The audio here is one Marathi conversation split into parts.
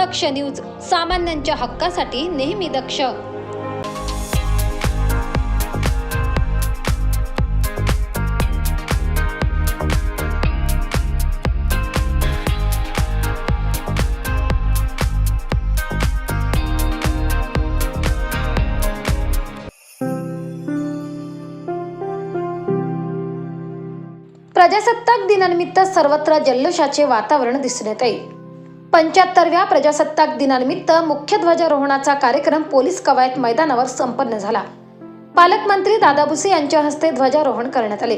दक्ष न्यूज सामान्यांच्या हक्कासाठी नेहमी दक्ष. प्रजासत्ताक दिनानिमित्त सर्वत्र जल्लोषाचे वातावरण दिसून येत आहे. पंच्याहत्तरव्या प्रजासत्ताक दिनानिमित्त मुख्य ध्वजारोहणाचा कार्यक्रम पोलीस कवायत मैदानावर संपन्न झाला. पालकमंत्री दादा भुसे यांच्या हस्ते ध्वजारोहण करण्यात आले.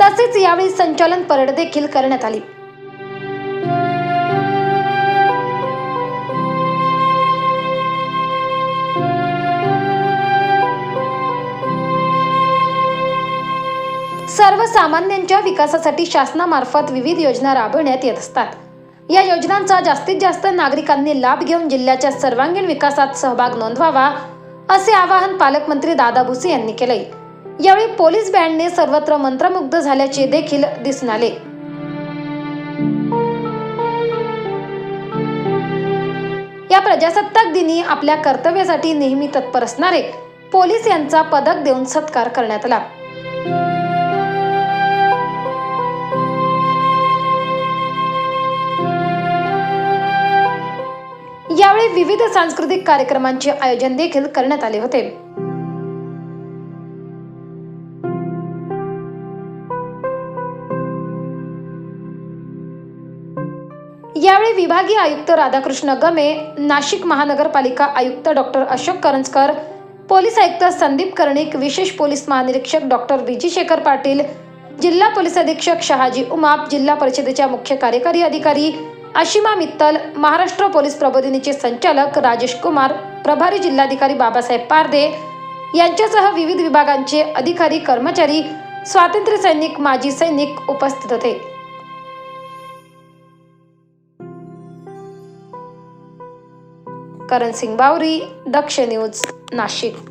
तसेच यावेळी संचालन परेड देखील करण्यात आली. सर्वसामान्यांच्या विकासासाठी शासनामार्फत विविध योजना राबवण्यात येत असतात. या योजनांचा जास्तीत जास्त नागरिकांनी लाभ घेऊन जिल्ह्याच्या सर्वांगीण विकासात सहभाग नोंदवावा असे आवाहन पालकमंत्री दादा भुसे यांनी केले यावेळी पोलीस बँडने सर्वत्र मंत्रमुग्ध झाल्याचे देखील दिसून आले. या प्रजासत्ताक दिनी आपल्या कर्तव्यासाठी नेहमी तत्पर असणारे पोलीस यांचा पदक देऊन सत्कार करण्यात आला. यावेळी विविध सांस्कृतिक कार्यक्रमांचे आयोजन देखील करण्यात आले होते. यावेळी विभागीय आयुक्त राधाकृष्ण गमे नाशिक महानगरपालिका आयुक्त डॉक्टर अशोक करंजकर पोलीस आयुक्त संदीप कर्णिक विशेष पोलीस महानिरीक्षक डॉक्टर विजी शेखर पाटील जिल्हा पोलीस अधीक्षक शहाजी उमाप जिल्हा परिषदेच्या मुख्य कार्यकारी अधिकारी आशिमा मित्तल महाराष्ट्र पोलीस प्रबोधिनीचे संचालक राजेश कुमार प्रभारी जिल्हाधिकारी बाबासाहेब पारदे यांच्यासह विविध विभागांचे अधिकारी कर्मचारी स्वातंत्र्य सैनिक माजी सैनिक उपस्थित होते. करण सिंग बावरी दक्ष न्यूज नाशिक.